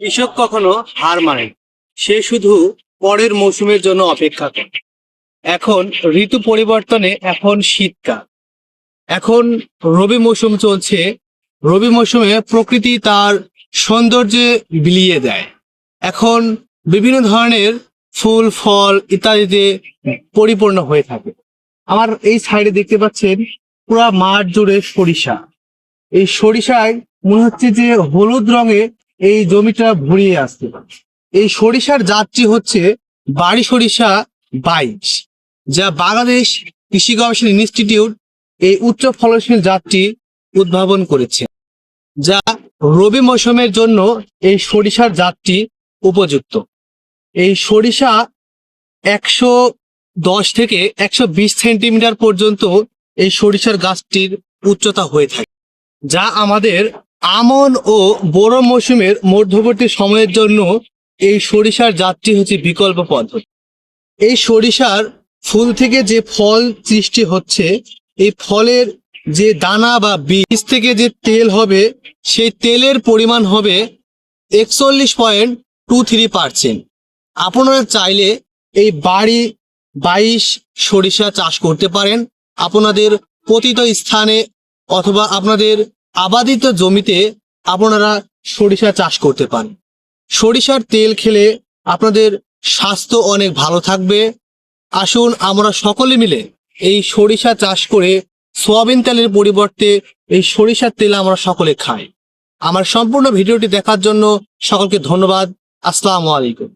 কৃষক কখনো হার মানে সে শুধু পরের মৌসুমের জন্য অপেক্ষা করে। এখন ঋতু পরিবর্তনে এখন শীতকাল। এখন রবি মৌসুম চলছে। রবি মৌসুমে প্রকৃতি তার সৌন্দর্যে বিলিয়ে দেয়। এখন বিভিন্ন ধরনের ফুল, ফল ইত্যাদিতে পরিপূর্ণ হয়ে থাকে। আমার এই সাইডে দেখতে পাচ্ছেন পুরা মাঠ জুড়ে সরিষা। এই সরিষায় মনে হচ্ছে যে হলুদ রঙে এই জমিটা ভরিয়ে আসছে এই সরিষার জাতটি হচ্ছে বাড়ি সরিষা বাইশ, যা বাংলাদেশ কৃষি গবেষণা ইনস্টিটিউট এই উচ্চ ফলনশীল জাতটি উদ্ভাবন করেছে, যা রবি মৌসুমের জন্য এই সরিষার জাতটি উপযুক্ত। এই সরিষা একশো দশ থেকে একশো বিশ সেন্টিমিটার পর্যন্ত এই সরিষার গাছটির উচ্চতা হয়ে থাকে, যা আমাদের আমন ও বোরো মৌসুমের মধ্যবর্তী সময়ের জন্য এই সরিষার জাতটি হচ্ছে বিকল্প পদ্ধতি। এই সরিষার ফুল থেকে যে ফল সৃষ্টি হচ্ছে, এই ফলের যে দানা বা বীজ থেকে যে তেল হবে, সেই তেলের পরিমাণ হবে একচল্লিশ পয়েন্ট টু থ্রি পার্সেন্ট। আপনারা চাইলে এই বাড়ি বাইশ সরিষা চাষ করতে পারেন। আপনাদের পতিত স্থানে অথবা আপনাদের আবাদিত জমিতে আপনারা সরিষা চাষ করতে পারেন সরিষার তেল খেলে আপনাদের স্বাস্থ্য অনেক ভালো থাকবে। আসুন আমরা সকলে মিলে এই সরিষা চাষ করে সোয়াবিন তেলের পরিবর্তে এই সরিষার তেল আমরা সকলে খাই। আমার সম্পূর্ণ ভিডিওটি দেখার জন্য সকলকে ধন্যবাদ। আসসালামু আলাইকুম।